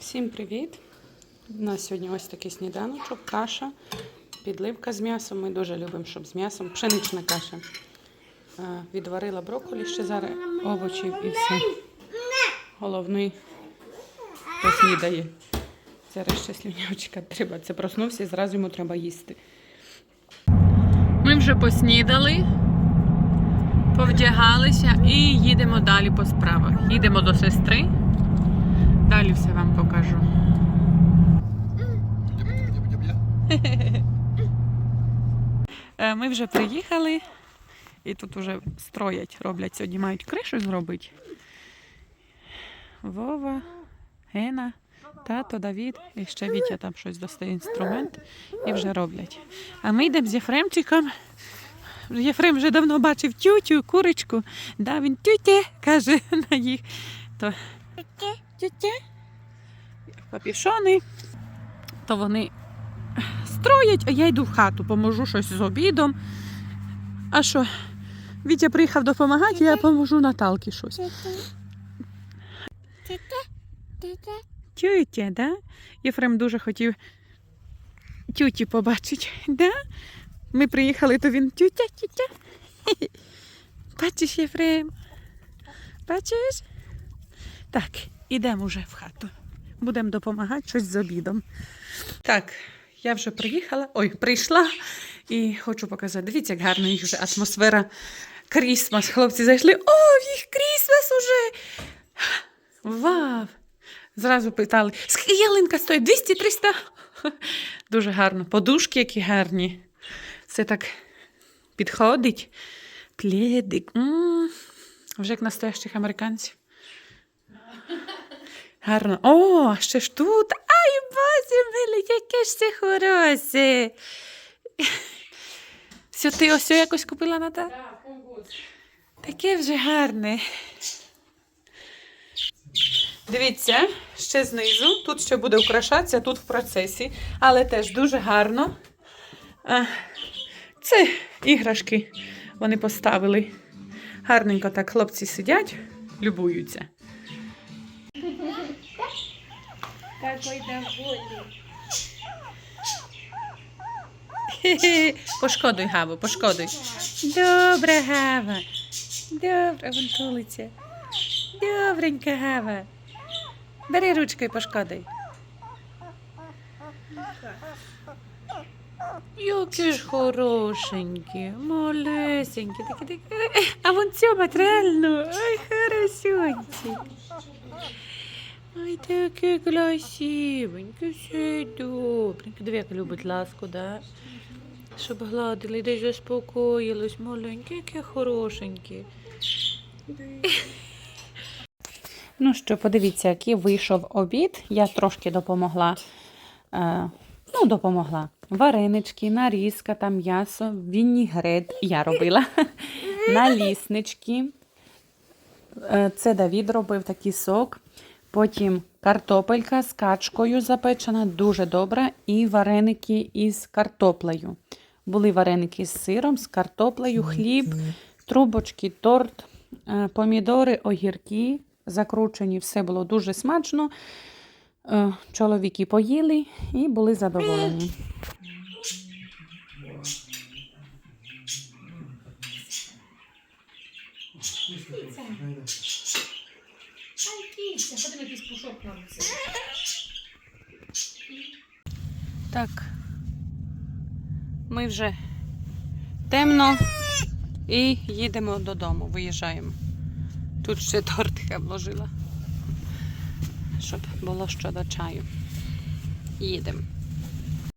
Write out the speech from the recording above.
Всім привіт! У нас сьогодні ось такий сніданочок, каша, підливка з м'ясом. Ми дуже любимо, щоб з м'ясом. Пшенична каша. Е, Відварила брокколі, ще зараз овочів і все. Головний поснідає. Зараз ще слюнявчика треба. Це проснувся і зразу йому треба їсти. Ми вже поснідали, повдягалися і їдемо далі по справах. Їдемо до сестри. Далі все вам покажу. Е, Ми вже приїхали, і тут вже строять, роблять сьогодні, мають кришу зробити. Вова, Гена, тато, Давід і ще Вітя там щось достає інструмент і вже роблять. А ми йдемо з Єфремчиком. Єфрем вже давно бачив тютю, курочку. Да, він тютє, каже на їх. То тютє. Папішони. То вони строять, а я йду в хату, поможу щось з обідом. А що? Вітя приїхав допомагати, я поможу Наталки щось. Тютя, да? Єфрем дуже хотів тюті побачити, да? Ми приїхали, то він тютя, тютя. Бачиш, Єфрем? Бачиш? Так, ідемо вже в хату. Будемо допомагати щось з обідом. Так, я вже приїхала, ой, прийшла і хочу показати. Дивіться, як гарно їх вже атмосфера Крісмас. Хлопці зайшли. О, їх Крісмас уже. Вау! Зразу питали, ялинка стоїть? 200-300? Дуже гарно. Подушки які гарні. Це так підходить. Пледик. М, Вже як настоящих американців. Гарно. О, ще ж тут. Ай, боже милий, яке ж це хороше. Все, ти ось якось купила на те? Таке вже гарне. Дивіться, ще знизу. Тут ще буде украшатися, тут в процесі, але теж дуже гарно. А, Це іграшки вони поставили. Гарненько так хлопці сидять, любуються. Какой. Хе-хе. Пошкодуй, Гаву, пошкодуй. Добра, Гава. Добра, вон тулиться. Добренька, Гава. Бери ручкою, пошкодуй. Які ж хорошенькі, малесенькі, такі такі. А вон цьому реально. Ой, хорошонькі. Ой, таке красивеньке, все добреньке. Диви, як любить ласку, да? Щоб гладили, десь заспокоїлось, маленьке, яке хорошеньке. Ну що, подивіться, який вийшов обід. Я трошки допомогла. Е, ну, допомогла. Варенички, нарізка, там м'ясо, вінігрет я робила. Наліснички. Е, Це Давід робив такий сок. Потім картопелька з качкою запечена, дуже добра, і вареники із картоплею. Були вареники з сиром, з картоплею, хліб, трубочки, торт, е, помідори, огірки закручені. Все було дуже смачно. Е, Чоловіки поїли і були задоволені. Ай, ти на якийсь пушок на руці. Так. Ми вже темно і їдемо додому, виїжджаємо. Тут ще тортика вложила, щоб було що до чаю. Їдемо.